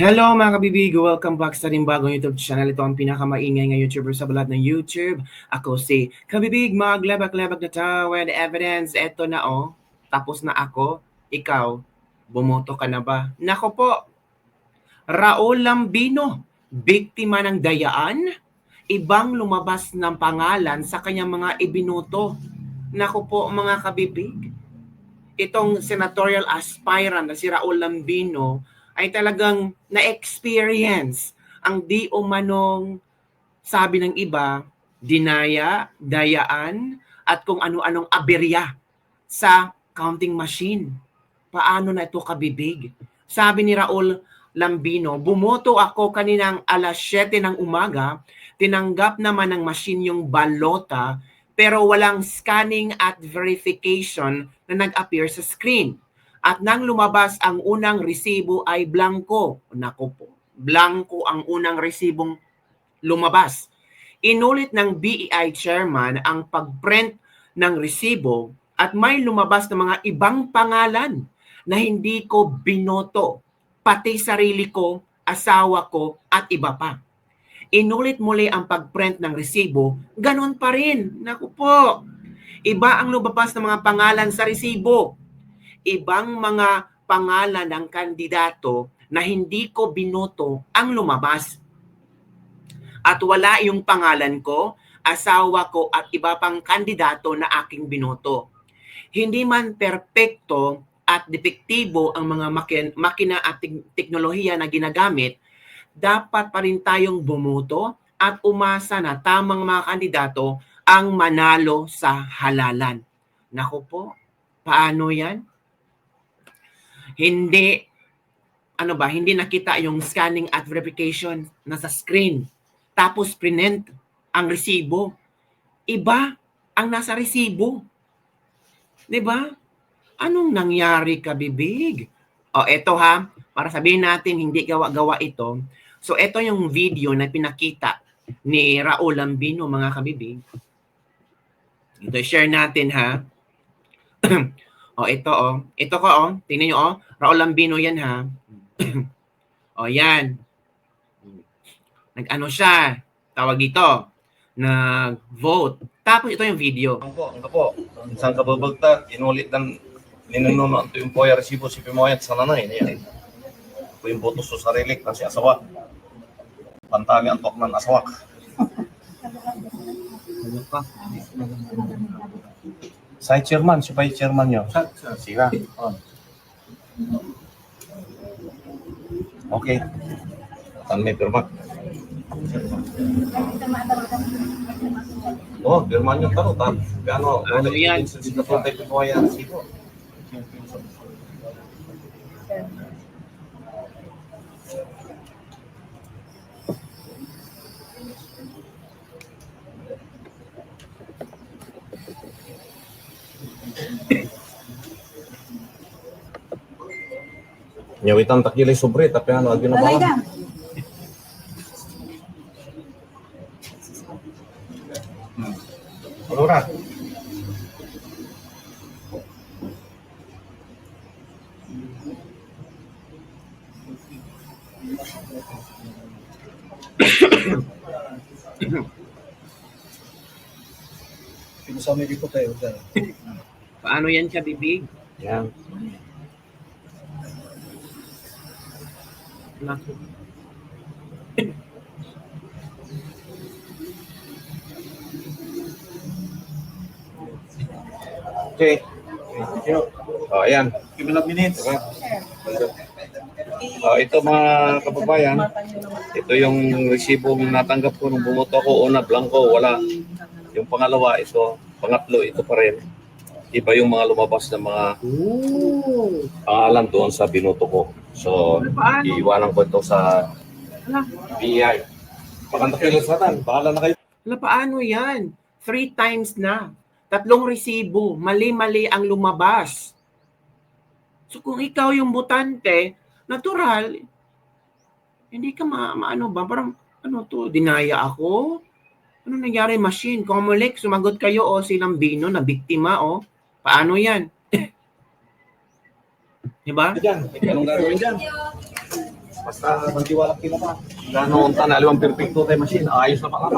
Hello mga kabibig! Welcome back sa ating bagong YouTube channel. Ito ang pinakamaingay ng YouTuber sa balat ng YouTube. Ako si Kabibig, maglabak-labak na tayo with evidence. Eto na oh, tapos na ako. Ikaw, bumoto ka na ba? Nako po, Raul Lambino, biktima ng dayaan, ibang lumabas ng pangalan sa kanyang mga ibinuto. Nako po mga kabibig, itong senatorial aspirant na si Raul Lambino ay talagang na-experience ang di umanong sabi ng iba, dinaya, dayaan, at kung ano-anong aberya sa counting machine. Paano na ito kabibig? Sabi ni Raul Lambino, bumoto ako kaninang alas 7 ng umaga, tinanggap naman ng machine yung balota, pero walang scanning at verification na nag-appear sa screen. At nang lumabas ang unang resibo ay blanco. Nako po, blanco ang unang resibong lumabas. Inulit ng BEI chairman ang pagprint ng resibo at may lumabas na mga ibang pangalan na hindi ko binoto, pati sarili ko, asawa ko at iba pa. Inulit muli ang pagprint ng resibo, ganon pa rin. Naku po, iba ang lumabas ng mga pangalan sa resibo ibang mga pangalan ng kandidato na hindi ko binoto ang lumabas. At wala yung pangalan ko, asawa ko at iba pang kandidato na aking binoto. Hindi man perpekto at depektibo ang mga makin- makina at tek- teknolohiya na ginagamit, dapat pa rin tayong bumoto at umasa na tamang mga kandidato ang manalo sa halalan. Nako po, paano yan? Hindi ano ba, hindi nakita yung scanning at verification nasa screen. Tapos print ang resibo. Iba ang nasa resibo. 'Di ba? Anong nangyari kabibig? O eto ha, para sabihin natin hindi gawa-gawa ito. So ito yung video na pinakita ni Raul Lambino mga kabibig. Ito share natin ha. O, ito, oh. Ito ko, oh. Tingnan nyo, oh. Raul Lambino yan, ha. o, yan. Nag-ano siya. Tawag dito. Nag-vote. Tapos ito yung video. Ang po, ang po. Isang kababagta, inulit ng ninuno ang yung poya resibo si Pimoyat sa nanay niya. Ko yung boto sa sarili kasi asawa. Pantali ang tok ng asawak. Side chairman, si Vice chairman nyo. Sira. Okay. Tan may pirma. Oh, pirma nyo taro. Tan. Gano? Ano yan? Sa tayo Pimoyat resibo. Nyawitan takilay sobre, tapi ano, agyo na ba? ka. Alora. Pinasama ko tayo. Paano yan kabibig? Yan. Naku. Okay. Oh, ayan. Give me minutes. Diba? Oh, ito mga kababayan, ito yung resibong natanggap ko nung bumoto ako. Una, blanco, wala. Yung pangalawa, ito. Pangatlo, ito pa rin. Iba yung mga lumabas na mga pangalan doon sa binoto ko. So, Paano? iiwanan ko ito sa BI. Maganda kayo sa tan. Bahala na kayo. ala, paano yan? Three times na. Tatlong resibo. Mali-mali ang lumabas. So kung ikaw yung butante, natural, hindi ka ma, maano ba? Parang, ano to, dinaya ako? Ano nangyari machine? Comelec, sumagot kayo o si Lambino na biktima o. Paano yan? Diba? Diyan. Anong gagawin dyan? Basta Magtiwala kita pa. ganoon ta na alimang perfecto tayo machine. Ayos na pala.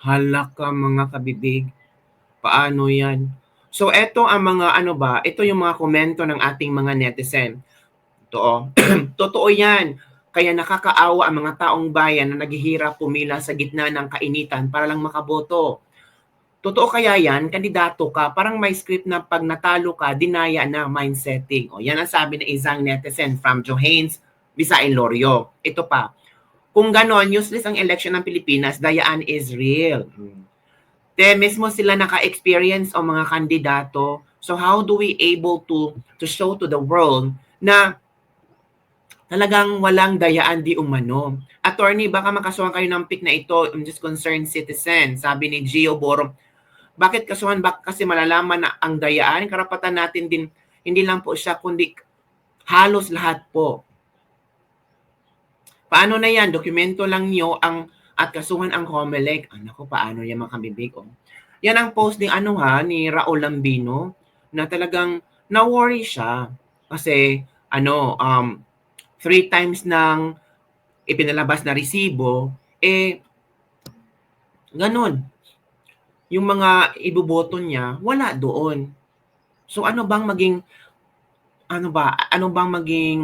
Hala ka mga kabibig. Paano yan? So, eto ang mga ano ba, ito yung mga komento ng ating mga netizen. Totoo. Totoo yan. Kaya nakakaawa ang mga taong bayan na naghihirap pumila sa gitna ng kainitan para lang makaboto. Totoo kaya yan, kandidato ka, parang may script na pag natalo ka, dinaya na mindsetting. O yan ang sabi ng isang netizen from Johannes Bisain Lorio. Ito pa, kung ganon, useless ang election ng Pilipinas, dayaan is real. Te, mismo sila naka-experience o mga kandidato. So how do we able to to show to the world na talagang walang dayaan di umano? Attorney, baka makasuhan kayo ng pick na ito, I'm just concerned citizen. Sabi ni Gio Borom, bakit kasuhan? Bak kasi malalaman na ang dayaan, karapatan natin din, hindi lang po siya, kundi halos lahat po. Paano na yan? Dokumento lang nyo ang at kasuhan ang Comelec. Ano ko, paano yan mga kabibig? Oh. Yan ang post ni ano ha, ni Raul Lambino na talagang na-worry siya kasi ano, um, three times nang ipinalabas na resibo, eh, ganun. Yung mga iboboto niya, wala doon. So ano bang maging, ano ba, ano bang maging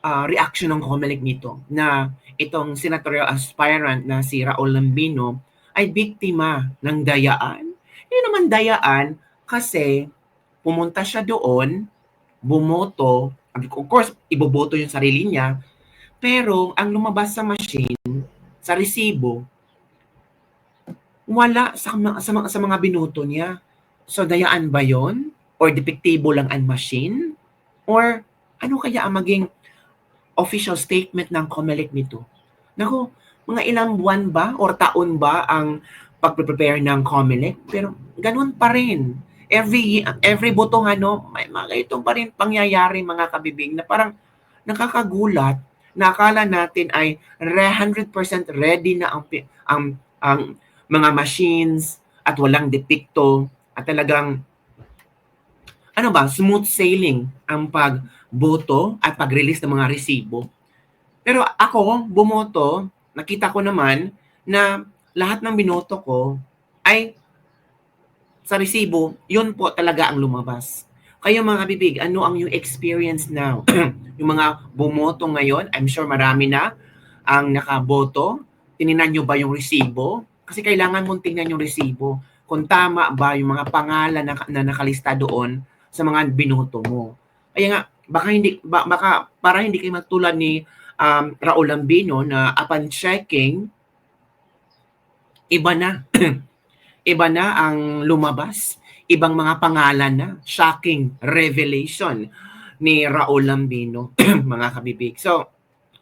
ah, reaction ng Comelec nito na itong senatorial aspirant na si Raul Lambino ay biktima ng dayaan. Hindi naman dayaan kasi pumunta siya doon, bumoto, of course, iboboto yung sarili niya, pero ang lumabas sa machine, sa resibo, wala sa, mga- sa, mga- sa mga binoto niya. So, dayaan ba yon Or depektibo lang ang machine? Or ano kaya ang maging official statement ng COMELEC nito? Naku, mga ilang buwan ba or taon ba ang pagpe-prepare ng COMELEC? Pero ganun pa rin. Every every botong ano, may mga itong pa rin pangyayari mga kabibig na parang nakakagulat na akala natin ay re- 100% ready na ang ang ang mga machines at walang depikto at talagang ano ba, smooth sailing ang pagboto at pag-release ng mga resibo. Pero ako, bumoto, nakita ko naman na lahat ng binoto ko ay sa resibo, yun po talaga ang lumabas. Kayo mga bibig, ano ang yung experience now? yung mga bumoto ngayon, I'm sure marami na ang nakaboto. Tininan nyo ba yung resibo? Kasi kailangan mong tingnan yung resibo kung tama ba yung mga pangalan na, na nakalista doon sa mga binoto mo. Kaya nga, baka hindi, ba- baka para hindi kayo matulad ni um, Raul Lambino na upon checking, iba na. iba na ang lumabas. Ibang mga pangalan na. Shocking revelation ni Raul Lambino, mga kabibig. So,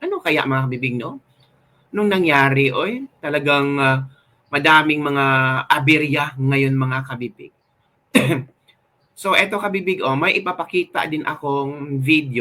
ano kaya mga kabibig, no? Nung nangyari, oy, talagang ah, madaming mga aberya ngayon mga kabibig. so, eto kabibig, oh, may ipapakita din akong video